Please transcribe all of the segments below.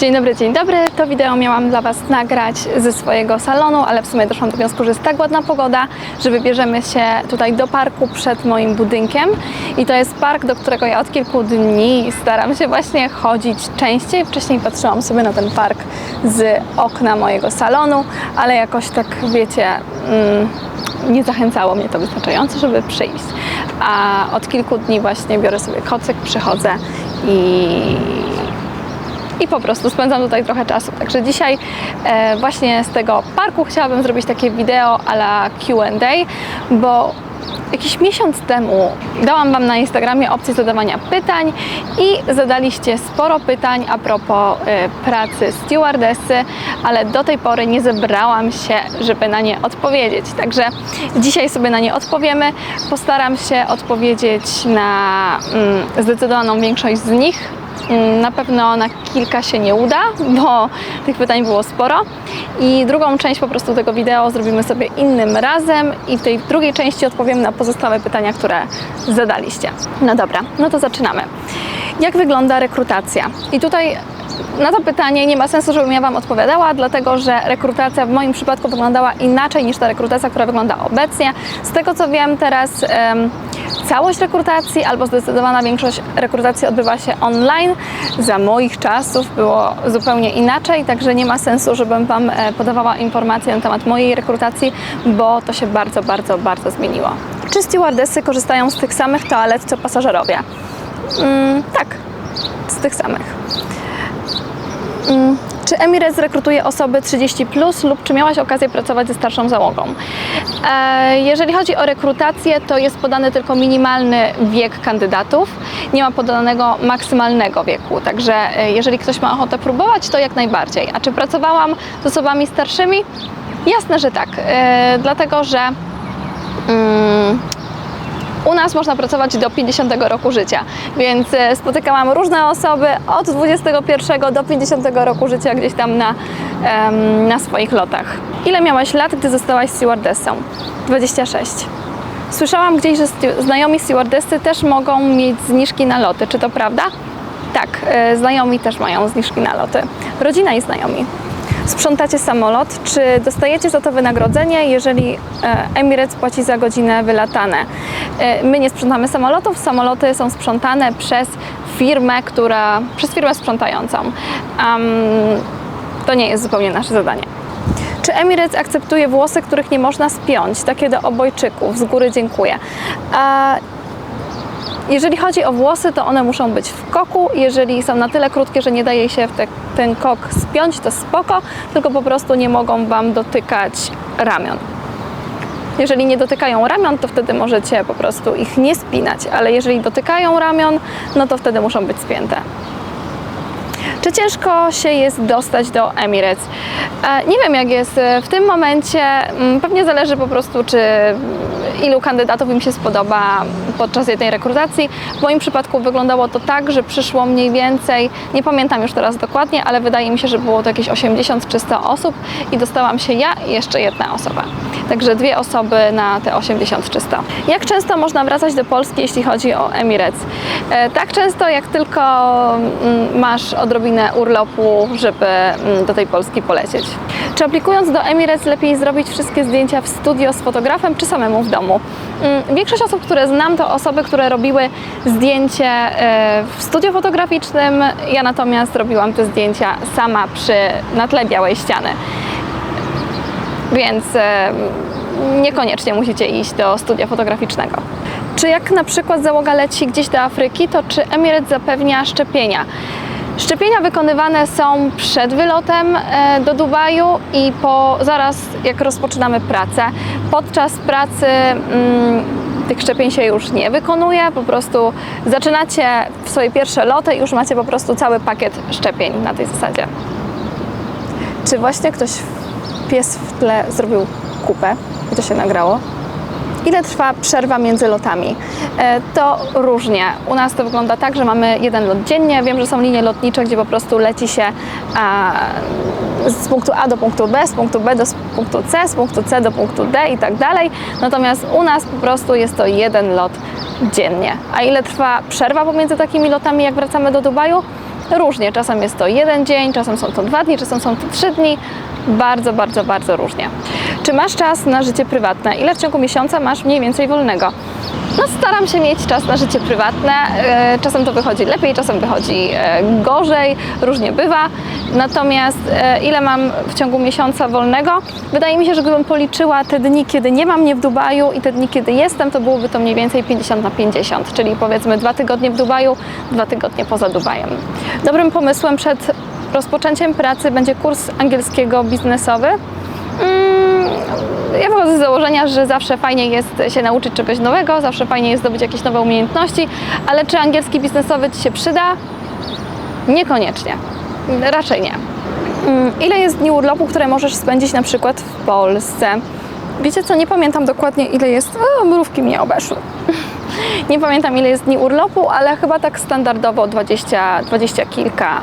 Dzień dobry, dzień dobry. To wideo miałam dla Was nagrać ze swojego salonu, ale w sumie doszłam do wniosku, że jest tak ładna pogoda, że wybierzemy się tutaj do parku przed moim budynkiem. I to jest park, do którego ja od kilku dni staram się właśnie chodzić częściej. Wcześniej patrzyłam sobie na ten park z okna mojego salonu, ale jakoś tak wiecie. Mm, nie zachęcało mnie to wystarczająco, żeby przyjść. A od kilku dni właśnie biorę sobie kocyk, przychodzę i i po prostu spędzam tutaj trochę czasu. Także dzisiaj e, właśnie z tego parku chciałabym zrobić takie wideo a la Q&A, bo jakiś miesiąc temu dałam Wam na Instagramie opcję zadawania pytań i zadaliście sporo pytań a propos e, pracy stewardessy, ale do tej pory nie zebrałam się, żeby na nie odpowiedzieć. Także dzisiaj sobie na nie odpowiemy. Postaram się odpowiedzieć na mm, zdecydowaną większość z nich. Mm, Na pewno na kilka się nie uda, bo tych pytań było sporo. I drugą część po prostu tego wideo zrobimy sobie innym razem i w tej drugiej części odpowiem na pozostałe pytania, które zadaliście. No dobra, no to zaczynamy. Jak wygląda rekrutacja? I tutaj na to pytanie nie ma sensu, żebym ja Wam odpowiadała, dlatego że rekrutacja w moim przypadku wyglądała inaczej niż ta rekrutacja, która wygląda obecnie. Z tego co wiem teraz em, całość rekrutacji albo zdecydowana większość rekrutacji odbywa się online. Za moich czasów było zupełnie inaczej, także nie ma sensu, żebym Wam e, podawała informacje na temat mojej rekrutacji, bo to się bardzo, bardzo, bardzo zmieniło. Czy stewardessy korzystają z tych samych toalet co pasażerowie? Mm, tak, z tych samych. Mm, Czy Emirates rekrutuje osoby 30 plus lub czy miałaś okazję pracować ze starszą załogą? E, jeżeli chodzi o rekrutację, to jest podany tylko minimalny wiek kandydatów, nie ma podanego maksymalnego wieku, także e, jeżeli ktoś ma ochotę próbować, to jak najbardziej. A czy pracowałam z osobami starszymi? Jasne, że tak, e, dlatego że mm, u nas można pracować do 50 roku życia, więc e, spotykałam różne osoby od 21 do 50 roku życia gdzieś tam na, na swoich lotach. Ile miałaś lat, gdy zostałaś stewardessą? 26. Słyszałam gdzieś, że znajomi stewardessy też mogą mieć zniżki na loty. Czy to prawda? Tak, e, znajomi też mają zniżki na loty. Rodzina i znajomi. Sprzątacie samolot, czy dostajecie za to wynagrodzenie, jeżeli e, Emirates płaci za godzinę wylatane? E, My nie sprzątamy samolotów, samoloty są sprzątane przez firmę, która, przez firmę sprzątającą. Am, to nie jest zupełnie nasze zadanie. Czy Emirates akceptuje włosy, których nie można spiąć? Takie do obojczyków. Z góry dziękuję. Jeżeli chodzi o włosy, to one muszą być w koku. Jeżeli są na tyle krótkie, że nie daje się te, ten kok spiąć, to spoko, tylko po prostu nie mogą Wam dotykać ramion. Jeżeli nie dotykają ramion, to wtedy możecie po prostu ich nie spinać, ale jeżeli dotykają ramion, no to wtedy muszą być spięte. Czy ciężko się jest dostać do Emirates? E, Nie wiem, jak jest e, w tym momencie. mm, Pewnie zależy po prostu, czy mm, ilu kandydatów im się spodoba podczas jednej rekrutacji. W moim przypadku wyglądało to tak, że przyszło mniej więcej, nie pamiętam już teraz dokładnie, ale wydaje mi się, że było to jakieś 80 czy 100 osób i dostałam się ja i jeszcze jedna osoba. Także dwie osoby na te 80 czy 100. Jak często można wracać do Polski, jeśli chodzi o Emirates? E, Tak często, jak tylko mm, masz odrobinę urlopu, żeby mm, do tej Polski polecieć. Czy aplikując do Emirates lepiej zrobić wszystkie zdjęcia w studio z fotografem, czy samemu w domu? Mm, Większość osób, które znam, to osoby, które robiły zdjęcie e, w studio fotograficznym. Ja natomiast robiłam te zdjęcia sama przy, na tle białej ściany więc e, niekoniecznie musicie iść do studia fotograficznego. Czy jak na przykład załoga leci gdzieś do Afryki, to czy Emirates zapewnia szczepienia? Szczepienia wykonywane są przed wylotem e, do Dubaju i po, zaraz jak rozpoczynamy pracę. Podczas pracy mm, tych szczepień się już nie wykonuje, po prostu zaczynacie swoje pierwsze loty i już macie po prostu cały pakiet szczepień na tej zasadzie. Czy właśnie ktoś, pies w tle zrobił kupę i to się nagrało? Ile trwa przerwa między lotami? E, To różnie. U nas to wygląda tak, że mamy jeden lot dziennie. Wiem, że są linie lotnicze, gdzie po prostu leci się z punktu A do punktu B, z punktu B do punktu C, z punktu C do punktu D i tak dalej. Natomiast u nas po prostu jest to jeden lot dziennie. A ile trwa przerwa pomiędzy takimi lotami, jak wracamy do Dubaju? Różnie, czasem jest to jeden dzień, czasem są to dwa dni, czasem są to trzy dni. Bardzo, bardzo, bardzo różnie. Czy masz czas na życie prywatne? Ile w ciągu miesiąca masz mniej więcej wolnego? No, staram się mieć czas na życie prywatne. E, Czasem to wychodzi lepiej, czasem wychodzi e, gorzej, różnie bywa. Natomiast e, ile mam w ciągu miesiąca wolnego? Wydaje mi się, że gdybym policzyła te dni, kiedy nie mam mnie w Dubaju i te dni, kiedy jestem, to byłoby to mniej więcej 50 na 50, czyli powiedzmy dwa tygodnie w Dubaju, dwa tygodnie poza Dubajem. Dobrym pomysłem przed rozpoczęciem pracy będzie kurs angielskiego biznesowy. Mm, ja wychodzę z założenia, że zawsze fajnie jest się nauczyć czegoś nowego, zawsze fajnie jest zdobyć jakieś nowe umiejętności, ale czy angielski biznesowy Ci się przyda? Niekoniecznie. Raczej nie. Mm, Ile jest dni urlopu, które możesz spędzić na przykład w Polsce? Wiecie co, nie pamiętam dokładnie ile jest, o, mrówki mnie obeszły. Nie pamiętam ile jest dni urlopu, ale chyba tak standardowo 20, 20 kilka,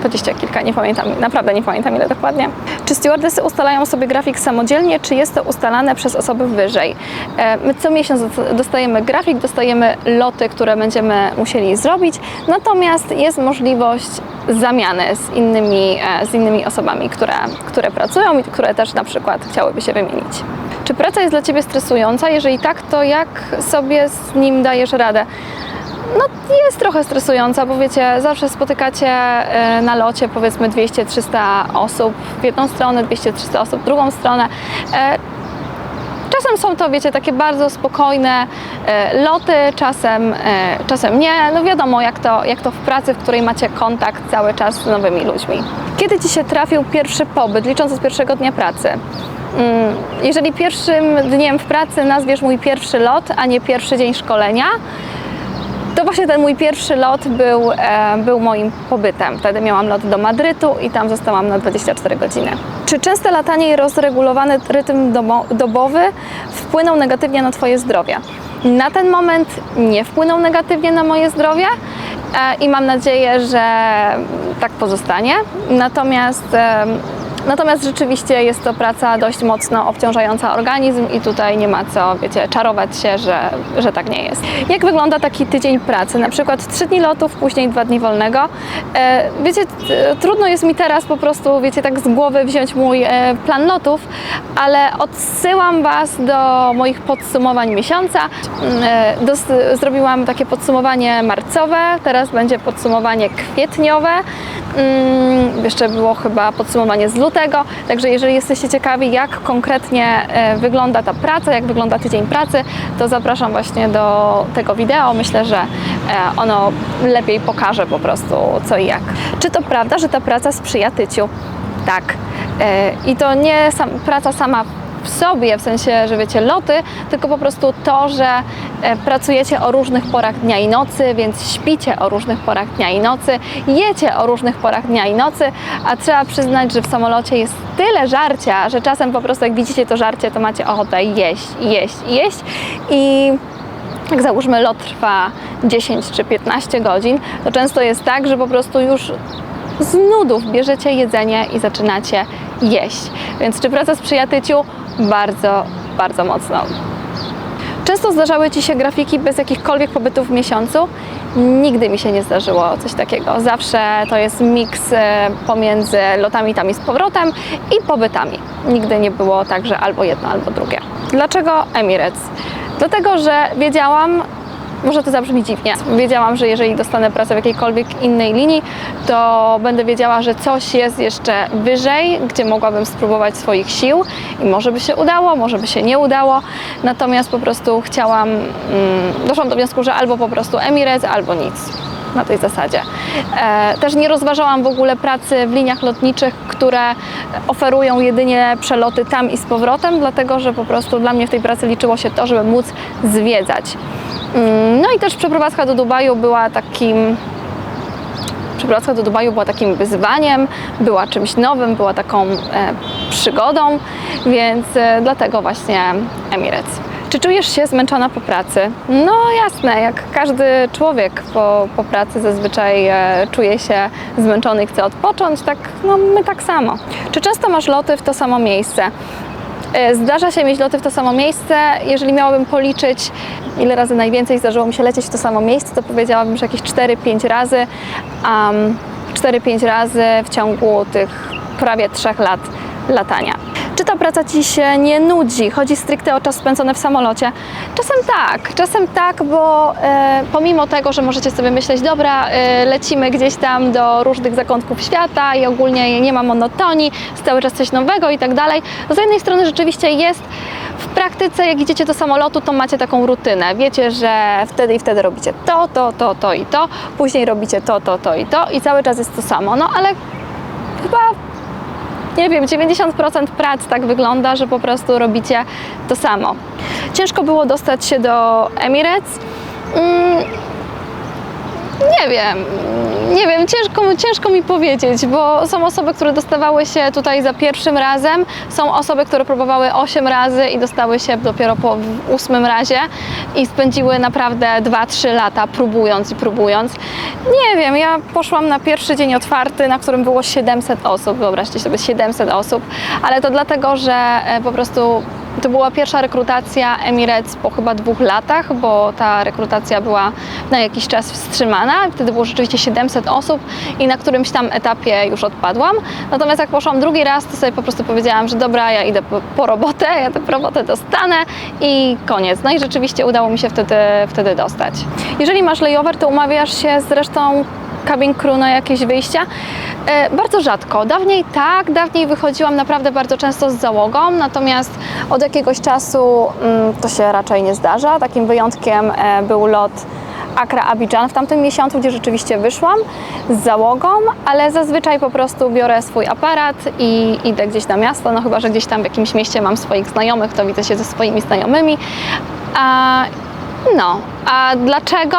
dwadzieścia kilka, nie pamiętam, naprawdę nie pamiętam ile dokładnie. Czy stewardessy ustalają sobie grafik samodzielnie, czy jest to ustalane przez osoby wyżej? E, My co miesiąc dostajemy grafik, dostajemy loty, które będziemy musieli zrobić, natomiast jest możliwość zamiany z innymi, e, z innymi osobami, które, które pracują i które też na przykład chciałyby się wymienić. Czy praca jest dla Ciebie stresująca? Jeżeli tak, to jak sobie z nim dajesz radę? No jest trochę stresująca, bo wiecie, zawsze spotykacie e, na locie powiedzmy 200-300 osób w jedną stronę, 200-300 osób w drugą stronę. E, Czasem są to, wiecie, takie bardzo spokojne e, loty, czasem, czasem nie. No wiadomo, jak to, jak to w pracy, w której macie kontakt cały czas z nowymi ludźmi. Kiedy Ci się trafił pierwszy pobyt, licząc od pierwszego dnia pracy? Mm, Jeżeli pierwszym dniem w pracy nazwiesz mój pierwszy lot, a nie pierwszy dzień szkolenia, właśnie ten mój pierwszy lot był, e, był moim pobytem. Wtedy miałam lot do Madrytu i tam zostałam na 24 godziny. Czy częste latanie i rozregulowany rytm dobowy wpłyną negatywnie na Twoje zdrowie? Na ten moment nie wpłynął negatywnie na moje zdrowie e, i mam nadzieję, że tak pozostanie. Natomiast Natomiast rzeczywiście jest to praca dość mocno obciążająca organizm i tutaj nie ma co, wiecie, czarować się, że, że tak nie jest. Jak wygląda taki tydzień pracy? Na przykład 3 dni lotów, później 2 dni wolnego. E, wiecie, trudno jest mi teraz po prostu, wiecie, tak z głowy wziąć mój e, plan lotów, ale odsyłam Was do moich podsumowań miesiąca. Mm, E, zrobiłam takie podsumowanie marcowe, teraz będzie podsumowanie kwietniowe. Mm, jeszcze było chyba podsumowanie z lutego, także jeżeli jesteście ciekawi, jak konkretnie e, wygląda ta praca, jak wygląda tydzień pracy, to zapraszam właśnie do tego wideo. Myślę, że e, ono lepiej pokaże po prostu co i jak. Czy to prawda, że ta praca sprzyja tyciu? Tak. E, I to nie sam, praca sama w sobie, w sensie, że wiecie, loty, tylko po prostu to, że e, pracujecie o różnych porach dnia i nocy, więc śpicie o różnych porach dnia i nocy, jecie o różnych porach dnia i nocy, a trzeba przyznać, że w samolocie jest tyle żarcia, że czasem po prostu jak widzicie to żarcie, to macie ochotę jeść, jeść, jeść i jak załóżmy lot trwa 10 czy 15 godzin, to często jest tak, że po prostu już z nudów bierzecie jedzenie i zaczynacie jeść. Więc czy praca sprzyja tyciu? Bardzo, bardzo mocno. Często zdarzały Ci się grafiki bez jakichkolwiek pobytów w miesiącu? Nigdy mi się nie zdarzyło coś takiego. Zawsze to jest miks e, pomiędzy lotami tam i z powrotem i pobytami. Nigdy nie było tak, że albo jedno, albo drugie. Dlaczego Emirates? Dlatego, że wiedziałam, może to zabrzmi dziwnie. Wiedziałam, że jeżeli dostanę pracę w jakiejkolwiek innej linii, to będę wiedziała, że coś jest jeszcze wyżej, gdzie mogłabym spróbować swoich sił i może by się udało, może by się nie udało. Natomiast po prostu chciałam, mm, doszłam do wniosku, że albo po prostu Emirates, albo nic. Na tej zasadzie. E, też nie rozważałam w ogóle pracy w liniach lotniczych, które oferują jedynie przeloty tam i z powrotem, dlatego że po prostu dla mnie w tej pracy liczyło się to, żeby móc zwiedzać. Mm, No i też przeprowadzka do Dubaju była takim przeprowadzka do Dubaju była takim wyzwaniem, była czymś nowym, była taką e, przygodą, więc e, dlatego właśnie Emirates. Czy czujesz się zmęczona po pracy? No jasne, jak każdy człowiek po, po pracy zazwyczaj e, czuje się zmęczony i chce odpocząć, tak no my tak samo. Czy często masz loty w to samo miejsce? E, Zdarza się mieć loty w to samo miejsce. Jeżeli miałabym policzyć, ile razy najwięcej zdarzyło mi się lecieć w to samo miejsce, to powiedziałabym, że jakieś 4-5 razy. Um, 4-5 razy w ciągu tych prawie 3 lat latania. Ta praca Ci się nie nudzi? Chodzi stricte o czas spędzony w samolocie? Czasem tak, czasem tak, bo e, pomimo tego, że możecie sobie myśleć, dobra, e, lecimy gdzieś tam do różnych zakątków świata i ogólnie nie ma monotonii, jest cały czas coś nowego i tak dalej, z jednej strony rzeczywiście jest w praktyce, jak idziecie do samolotu, to macie taką rutynę. Wiecie, że wtedy i wtedy robicie to, to, to, to i to, później robicie to, to, to i to i cały czas jest to samo. No ale chyba nie wiem, 90% prac tak wygląda, że po prostu robicie to samo. Ciężko było dostać się do Emirates. Mm, nie wiem, nie wiem, ciężko, ciężko mi powiedzieć, bo są osoby, które dostawały się tutaj za pierwszym razem, są osoby, które próbowały 8 razy i dostały się dopiero po ósmym razie i spędziły naprawdę 2-3 lata próbując i próbując. Nie wiem, ja poszłam na pierwszy dzień otwarty, na którym było 700 osób, wyobraźcie sobie 700 osób, ale to dlatego, że e, po prostu to była pierwsza rekrutacja Emirates po chyba dwóch latach, bo ta rekrutacja była na jakiś czas wstrzymana. Wtedy było rzeczywiście 700 osób i na którymś tam etapie już odpadłam. Natomiast jak poszłam drugi raz, to sobie po prostu powiedziałam, że dobra, ja idę po, robotę, ja tę robotę dostanę i koniec. No i rzeczywiście udało mi się wtedy, wtedy dostać. Jeżeli masz layover, to umawiasz się z resztą cabin crew na jakieś wyjścia? E, bardzo rzadko. Dawniej tak, dawniej wychodziłam naprawdę bardzo często z załogą, natomiast od jakiegoś czasu mm, to się raczej nie zdarza. Takim wyjątkiem e, był lot Accra Abidjan w tamtym miesiącu, gdzie rzeczywiście wyszłam z załogą, ale zazwyczaj po prostu biorę swój aparat i idę gdzieś na miasto, no chyba, że gdzieś tam w jakimś mieście mam swoich znajomych, to widzę się ze swoimi znajomymi. A, no, a dlaczego?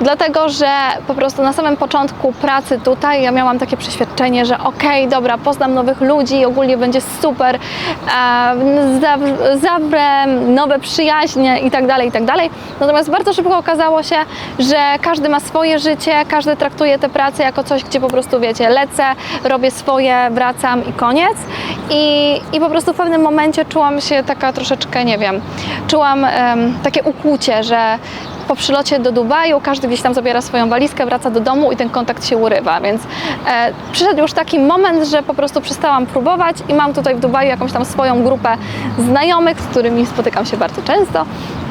Dlatego, że po prostu na samym początku pracy tutaj ja miałam takie przeświadczenie, że okej, dobra, poznam nowych ludzi, ogólnie będzie super, e, za- zawrę nowe przyjaźnie i tak dalej, i tak dalej. Natomiast bardzo szybko okazało się, że każdy ma swoje życie, każdy traktuje tę pracę jako coś, gdzie po prostu, wiecie, lecę, robię swoje, wracam i koniec. I, i po prostu w pewnym momencie czułam się taka troszeczkę, nie wiem, czułam em, takie ukłucie, że po przylocie do Dubaju każdy gdzieś tam zabiera swoją walizkę, wraca do domu i ten kontakt się urywa, więc e, przyszedł już taki moment, że po prostu przestałam próbować i mam tutaj w Dubaju jakąś tam swoją grupę znajomych, z którymi spotykam się bardzo często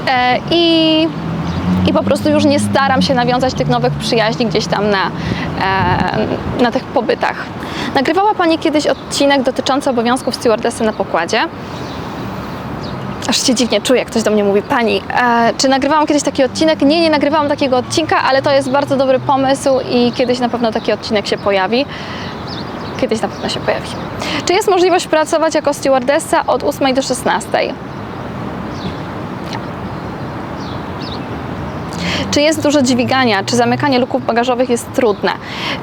e, i i po prostu już nie staram się nawiązać tych nowych przyjaźni gdzieś tam na, e, na tych pobytach. Nagrywała Pani kiedyś odcinek dotyczący obowiązków stewardessy na pokładzie. Aż się dziwnie czuję, ktoś do mnie mówi, pani, e, czy nagrywałam kiedyś taki odcinek? Nie, nie nagrywałam takiego odcinka, ale to jest bardzo dobry pomysł i kiedyś na pewno taki odcinek się pojawi. Kiedyś na pewno się pojawi. Czy jest możliwość pracować jako stewardessa od 8 do 16? Czy jest dużo dźwigania? Czy zamykanie luków bagażowych jest trudne?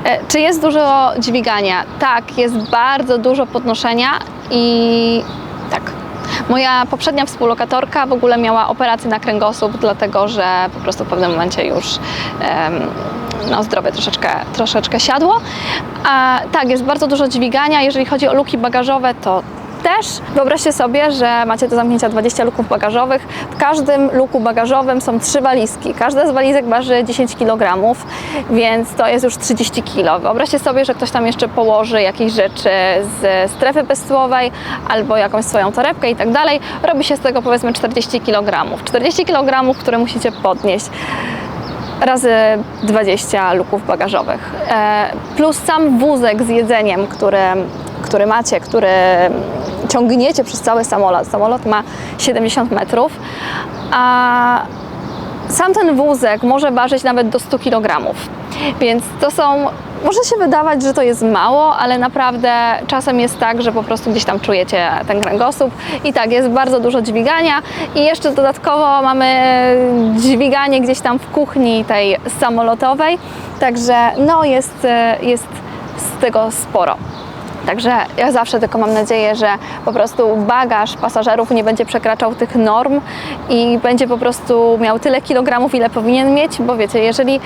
E, Czy jest dużo dźwigania? Tak, jest bardzo dużo podnoszenia i. Moja poprzednia współlokatorka w ogóle miała operację na kręgosłup, dlatego że po prostu w pewnym momencie już no, zdrowie troszeczkę, troszeczkę siadło. A, tak, jest bardzo dużo dźwigania. Jeżeli chodzi o luki bagażowe, to też wyobraźcie sobie, że macie do zamknięcia 20 luków bagażowych. W każdym luku bagażowym są trzy walizki. Każda z walizek waży 10 kg, więc to jest już 30 kg. Wyobraźcie sobie, że ktoś tam jeszcze położy jakieś rzeczy z strefy bezcłowej albo jakąś swoją torebkę i tak dalej. Robi się z tego powiedzmy 40 kg. 40 kg, które musicie podnieść razy 20 luków bagażowych. E, Plus sam wózek z jedzeniem, który, który macie, który ciągniecie przez cały samolot. Samolot ma 70 metrów, a sam ten wózek może ważyć nawet do 100 kg. Więc to są, może się wydawać, że to jest mało, ale naprawdę czasem jest tak, że po prostu gdzieś tam czujecie ten kręgosłup i tak, jest bardzo dużo dźwigania i jeszcze dodatkowo mamy dźwiganie gdzieś tam w kuchni tej samolotowej, także no jest, jest z tego sporo. Także ja zawsze tylko mam nadzieję, że po prostu bagaż pasażerów nie będzie przekraczał tych norm i będzie po prostu miał tyle kilogramów, ile powinien mieć, bo wiecie, jeżeli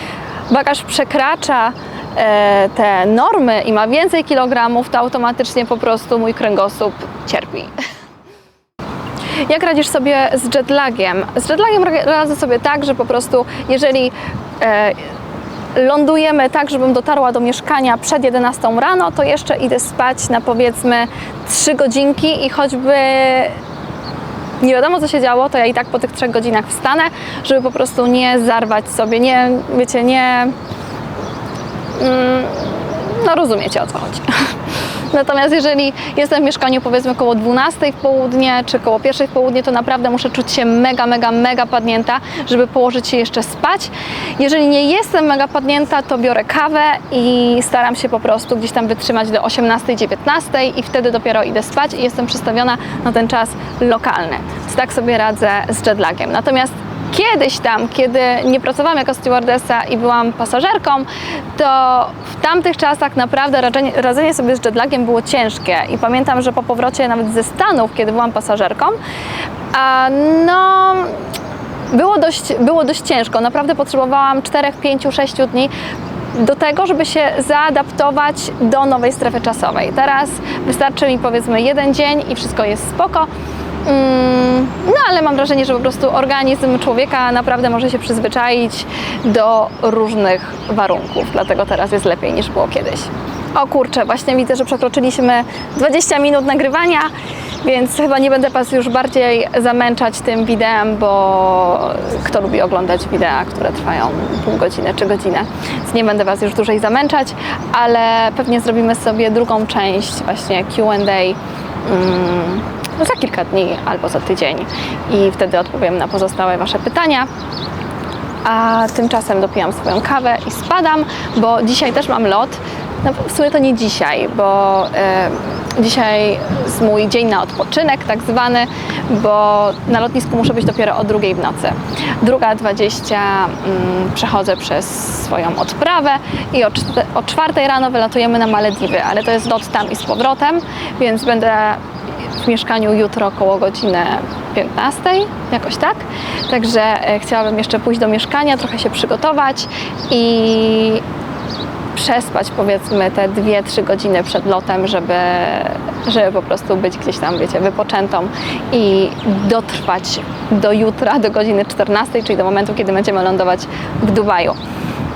bagaż przekracza e, te normy i ma więcej kilogramów, to automatycznie po prostu mój kręgosłup cierpi. Jak radzisz sobie z jetlagiem? Z jetlagiem ra- radzę sobie tak, że po prostu jeżeli e, lądujemy tak, żebym dotarła do mieszkania przed 11 rano, to jeszcze idę spać na powiedzmy 3 godzinki i choćby nie wiadomo co się działo, to ja i tak po tych 3 godzinach wstanę, żeby po prostu nie zarwać sobie, nie, wiecie, nie... Mm, no rozumiecie o co chodzi. Natomiast jeżeli jestem w mieszkaniu powiedzmy koło 12 w południe, czy koło 1 w południe, to naprawdę muszę czuć się mega, mega, mega padnięta, żeby położyć się jeszcze spać. Jeżeli nie jestem mega padnięta, to biorę kawę i staram się po prostu gdzieś tam wytrzymać do 18-19 i wtedy dopiero idę spać i jestem przestawiona na ten czas lokalny. Więc tak sobie radzę z jetlagiem. Natomiast Kiedyś tam, kiedy nie pracowałam jako stewardessa i byłam pasażerką, to w tamtych czasach naprawdę radzenie, radzenie sobie z jetlagiem było ciężkie. I pamiętam, że po powrocie nawet ze Stanów, kiedy byłam pasażerką, a no było dość, było dość ciężko. Naprawdę potrzebowałam 4, 5, 6 dni do tego, żeby się zaadaptować do nowej strefy czasowej. Teraz wystarczy mi powiedzmy jeden dzień i wszystko jest spoko. Mm, No ale mam wrażenie, że po prostu organizm człowieka naprawdę może się przyzwyczaić do różnych warunków, dlatego teraz jest lepiej niż było kiedyś. O kurczę, właśnie widzę, że przekroczyliśmy 20 minut nagrywania, więc chyba nie będę Was już bardziej zamęczać tym wideo, bo kto lubi oglądać wideo, które trwają pół godziny czy godzinę, więc nie będę Was już dłużej zamęczać, ale pewnie zrobimy sobie drugą część właśnie Q&A mm, za kilka dni albo za tydzień i wtedy odpowiem na pozostałe Wasze pytania. A tymczasem dopijam swoją kawę i spadam, bo dzisiaj też mam lot. No, w sumie to nie dzisiaj, bo dzisiaj jest mój dzień na odpoczynek, tak zwany, bo na lotnisku muszę być dopiero o drugiej w nocy. Druga 20 mm, przechodzę przez swoją odprawę i o, o czwartej rano wylatujemy na Malediwy, ale to jest lot tam i z powrotem, więc będę w mieszkaniu jutro około godziny 15, jakoś tak. Także e, chciałabym jeszcze pójść do mieszkania, trochę się przygotować i przespać powiedzmy te 2-3 godziny przed lotem, żeby, żeby po prostu być gdzieś tam, wiecie, wypoczętą i dotrwać do jutra, do godziny 14, czyli do momentu, kiedy będziemy lądować w Dubaju.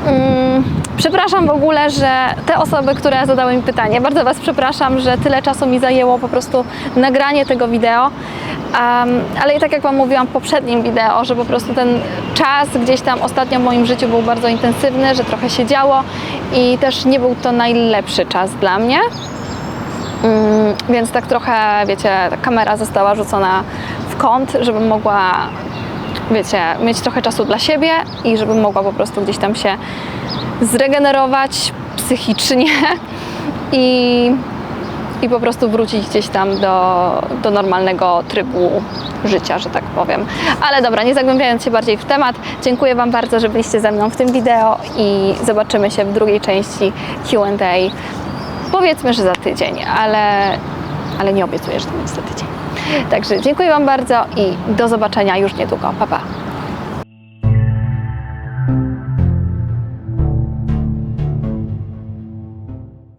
Mm, Przepraszam w ogóle, że te osoby, które zadały mi pytanie, bardzo Was przepraszam, że tyle czasu mi zajęło po prostu nagranie tego wideo. Um, ale i tak jak Wam mówiłam w poprzednim wideo, że po prostu ten czas gdzieś tam ostatnio w moim życiu był bardzo intensywny, że trochę się działo i też nie był to najlepszy czas dla mnie. Mm, więc tak trochę, wiecie, kamera została rzucona w kąt, żebym mogła, wiecie, mieć trochę czasu dla siebie i żebym mogła po prostu gdzieś tam się zregenerować psychicznie i, i po prostu wrócić gdzieś tam do, do normalnego trybu życia, że tak powiem. Ale dobra, nie zagłębiając się bardziej w temat, dziękuję Wam bardzo, że byliście ze mną w tym wideo i zobaczymy się w drugiej części Q&A. Powiedzmy, że za tydzień, ale, ale nie obiecuję, że to będzie za tydzień. Także dziękuję Wam bardzo i do zobaczenia już niedługo. Pa, pa.